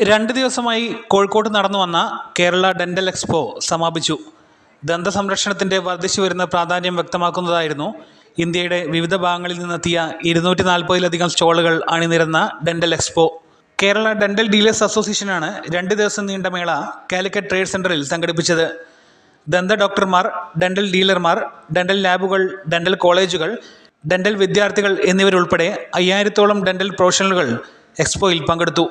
രണ്ട് ദിവസമായി കോഴിക്കോട്ട് നടന്നു വന്ന കേരള ഡെന്റൽ എക്സ്പോ സമാപിച്ചു. ദന്ത സംരക്ഷണത്തിന്റെ വർദ്ധിച്ചു വരുന്ന പ്രാധാന്യം വ്യക്തമാക്കുന്നതായിരുന്നു ഇന്ത്യയുടെ വിവിധ ഭാഗങ്ങളിൽ നിന്നെത്തിയ ഇരുന്നൂറ്റി നാൽപ്പതിലധികം സ്റ്റോളുകൾ അണിനിരന്ന dental expo. Kerala dental dealers അസോസിയേഷനാണ് രണ്ട് ദിവസം നീണ്ട മേള കാലിക്കറ്റ് ട്രേഡ് സെന്ററിൽ സംഘടിപ്പിച്ചത്. ദന്ത ഡോക്ടർമാർ ഡെന്റൽ ഡീലർമാർ ഡെന്റൽ ലാബുകൾ ഡെന്റൽ കോളേജുകൾ ഡെന്റൽ വിദ്യാർത്ഥികൾ എന്നിവരുൾപ്പെടെ അയ്യായിരത്തോളം ഡെന്റൽ പ്രൊഫഷണലുകൾ എക്സ്പോയിൽ പങ്കെടുത്തു.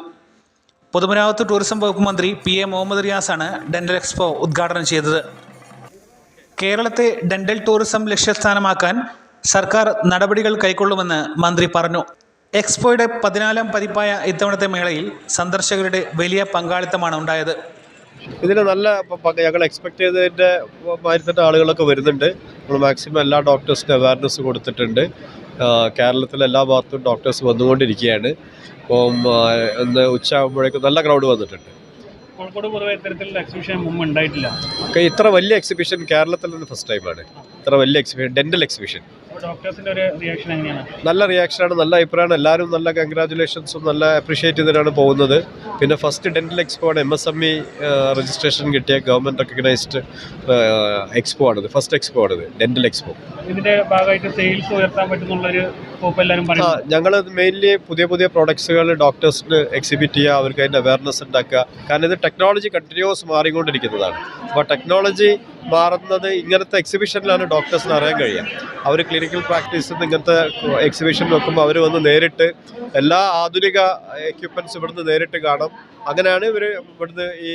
പൊതുമരാമത്ത് ടൂറിസം വകുപ്പ് മന്ത്രി പി എ മുഹമ്മദ് റിയാസാണ് ഡെന്റൽ എക്സ്പോ ഉദ്ഘാടനം ചെയ്തത്. കേരളത്തെ ഡെന്റൽ ടൂറിസം ലക്ഷ്യസ്ഥാനമാക്കാൻ സർക്കാർ നടപടികൾ കൈക്കൊള്ളുമെന്ന് മന്ത്രി പറഞ്ഞു. എക്സ്പോയുടെ പതിനാലാം പതിപ്പായ ഇത്തവണത്തെ മേളയിൽ സന്ദർശകരുടെ വലിയ പങ്കാളിത്തമാണ് ഉണ്ടായത്. ഇതിൽ നല്ല ഞങ്ങൾ എക്സ്പെക്ട് ചെയ്തതിന്റെ തന്നെ ആളുകളൊക്കെ വരുന്നുണ്ട്. നമ്മൾ മാക്സിമം എല്ലാ ഡോക്ടേഴ്സിനും അവയർനെസ് കൊടുത്തിട്ടുണ്ട്. കേരളത്തിലെ എല്ലാ ഭാഗത്തും ഡോക്ടേഴ്സ് വന്നുകൊണ്ടിരിക്കുകയാണ്. അപ്പം ആ, ഇന്ന് ഉച്ച ആകുമ്പോഴേക്കും നല്ല ക്രൗഡ് വന്നിട്ടുണ്ട്. കോഴിക്കോട് പൊതുവെ ഇത്തരത്തിലുള്ള എക്സിബിഷൻ മുമ്പ് ഉണ്ടായിട്ടില്ല. ഒക്കെ ഇത്ര വലിയ എക്സിബിഷൻ കേരളത്തിൽ നിന്ന് ഫസ്റ്റ് ടൈമാണ് ഇത്ര വലിയ എക്സിബിഷൻ ഡെന്റൽ എക്സിബിഷൻ ഡോക്ടേഴ്സിന്റെ ഒരു റിയാക്ഷൻ എങ്ങനെയാണ്? നല്ല റിയാക്ഷനാണ് നല്ല അഭിപ്രായമാണ്. എല്ലാവരും നല്ല കൺഗ്രാറ്റുലേഷൻസും നല്ല അപ്രീഷിയേറ്റ് ചെയ്തിട്ടാണ് പോകുന്നത്. പിന്നെ ഫസ്റ്റ് ഡെന്റൽ എക്സ്പോ ആണ്. M S M E registration കിട്ടിയ ഗവൺമെന്റ് റെക്കഗ്നൈസ്ഡ് എക്സ്പോ ആണിത്. ഫസ്റ്റ് എക്സ്പോ ആണിത് ഡെന്റൽ എക്സ്പോ ഇതിന്റെ ഭാഗമായിട്ട് സെയിൽസ് ഉയർത്താൻ പറ്റുന്നുള്ളൊരു ഞങ്ങൾ മെയിൻലി പുതിയ പുതിയ പ്രോഡക്ട്സുകൾ ഡോക്ടേഴ്സിന് എക്സിബിറ്റ് ചെയ്യുക അവർക്ക് അതിന്റെ അവയർനെസ് ഉണ്ടാക്കുക. കാരണം ഇത് ടെക്നോളജി കണ്ടിന്യൂസ് മാറിക്കൊണ്ടിരിക്കുന്നതാണ്. അപ്പോൾ ടെക്നോളജി മാറുന്നത് ഇങ്ങനത്തെ എക്സിബിഷനിലാണ് ഡോക്ടേഴ്സിന് അറിയാൻ കഴിയുക. അവർ ക്ലിനിക്കൽ പ്രാക്ടീസിൽ നിന്ന് ഇങ്ങനത്തെ എക്സിബിഷൻ വെക്കുമ്പോൾ അവർ വന്ന് നേരിട്ട് എല്ലാ ആധുനിക എക്യുപ്മെന്റ്സ് ഇവിടുന്ന് നേരിട്ട് കാണും. അങ്ങനെയാണ് ഇവർ ഇവിടുന്ന് ഈ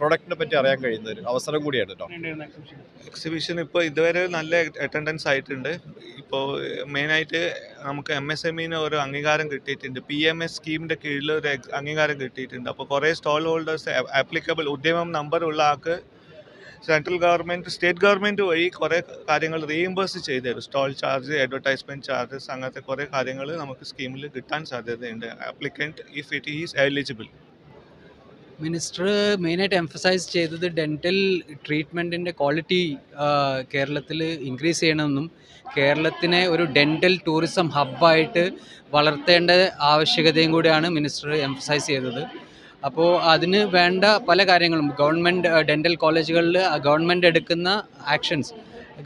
പ്രോഡക്റ്റിനെ പറ്റി അറിയാൻ കഴിയുന്ന ഒരു അവസരം കൂടിയാണ് കേട്ടോ എക്സിബിഷൻ ഇപ്പോൾ ഇതുവരെ നല്ല അറ്റൻഡൻസ് ആയിട്ടുണ്ട്. ഇപ്പോൾ മെയിനായിട്ട് നമുക്ക് എം എസ് എമ്മിന് ഒരു അംഗീകാരം കിട്ടിയിട്ടുണ്ട്. പി എം എസ് സ്കീമിന്റെ കീഴിൽ ഒരു അംഗീകാരം കിട്ടിയിട്ടുണ്ട്. അപ്പോൾ കുറേ stall holders applicable Udyam number ഉള്ള ആൾക്ക് സെൻട്രൽ ഗവൺമെന്റ് സ്റ്റേറ്റ് ഗവൺമെന്റ് വഴി കുറേ കാര്യങ്ങൾ റീഇംബേഴ്സ് ചെയ്തു തരും. സ്റ്റോൾ ചാർജ് അഡ്വർടൈസ്മെന്റ് ചാർജസ് അങ്ങനത്തെ കുറേ കാര്യങ്ങൾ നമുക്ക് സ്കീമിൽ കിട്ടാൻ സാധ്യതയുണ്ട്. Applicant if it is eligible minister മെയിനായിട്ട് എംഫസൈസ് ചെയ്തത് ഡെന്റൽ ട്രീറ്റ്മെന്റിന്റെ ക്വാളിറ്റി കേരളത്തിൽ ഇൻക്രീസ് ചെയ്യണമെന്നും കേരളത്തിനെ ഒരു ഡെന്റൽ ടൂറിസം ഹബ്ബായിട്ട് വളർത്തേണ്ട ആവശ്യകതയും കൂടിയാണ് മിനിസ്റ്റർ എംഫസൈസ് ചെയ്തത്. അപ്പോൾ അതിന് വേണ്ട പല കാര്യങ്ങളും. ഗവൺമെന്റ് ഡെന്റൽ കോളേജുകളിൽ ഗവൺമെന്റ് എടുക്കുന്ന ആക്ഷൻസ്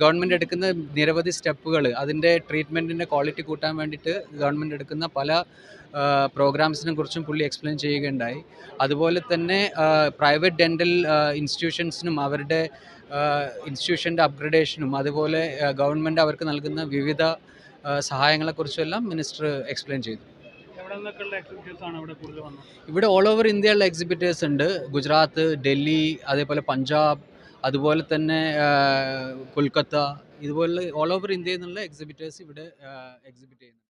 ഗവൺമെന്റ് എടുക്കുന്ന നിരവധി സ്റ്റെപ്പുകൾ അതിന്റെ ട്രീറ്റ്മെന്റിന്റെ ക്വാളിറ്റി കൂട്ടാൻ വേണ്ടിയിട്ട് ഗവൺമെന്റ് എടുക്കുന്ന പല പ്രോഗ്രാംസിനെ കുറിച്ചും പുള്ളി എക്സ്പ്ലെയിൻ ചെയ്യുകയുണ്ടായി. അതുപോലെ തന്നെ പ്രൈവറ്റ് ഡെന്റൽ ഇൻസ്റ്റിറ്റ്യൂഷൻസിനും അവരുടെ ഇൻസ്റ്റിറ്റ്യൂഷന്റെ അപ്ഗ്രഡേഷനും അതുപോലെ ഗവൺമെന്റ് അവർക്ക് നൽകുന്ന വിവിധ സഹായങ്ങളെക്കുറിച്ചെല്ലാം മിനിസ്റ്റർ എക്സ്പ്ലെയിൻ ചെയ്തു. ഇവിടെ ഓൾ ഓവർ ഇന്ത്യയിലുള്ള എക്സിബിറ്റേഴ്സ് ഉണ്ട്. ഗുജറാത്ത് ഡൽഹി അതേപോലെ പഞ്ചാബ് അതുപോലെ തന്നെ കൊൽക്കത്ത ഇതുപോലുള്ള ഓൾ ഓവർ ഇന്ത്യയിൽ നിന്നുള്ള എക്സിബിറ്റേഴ്സ് ഇവിടെ എക്സിബിറ്റ് ചെയ്യുന്നു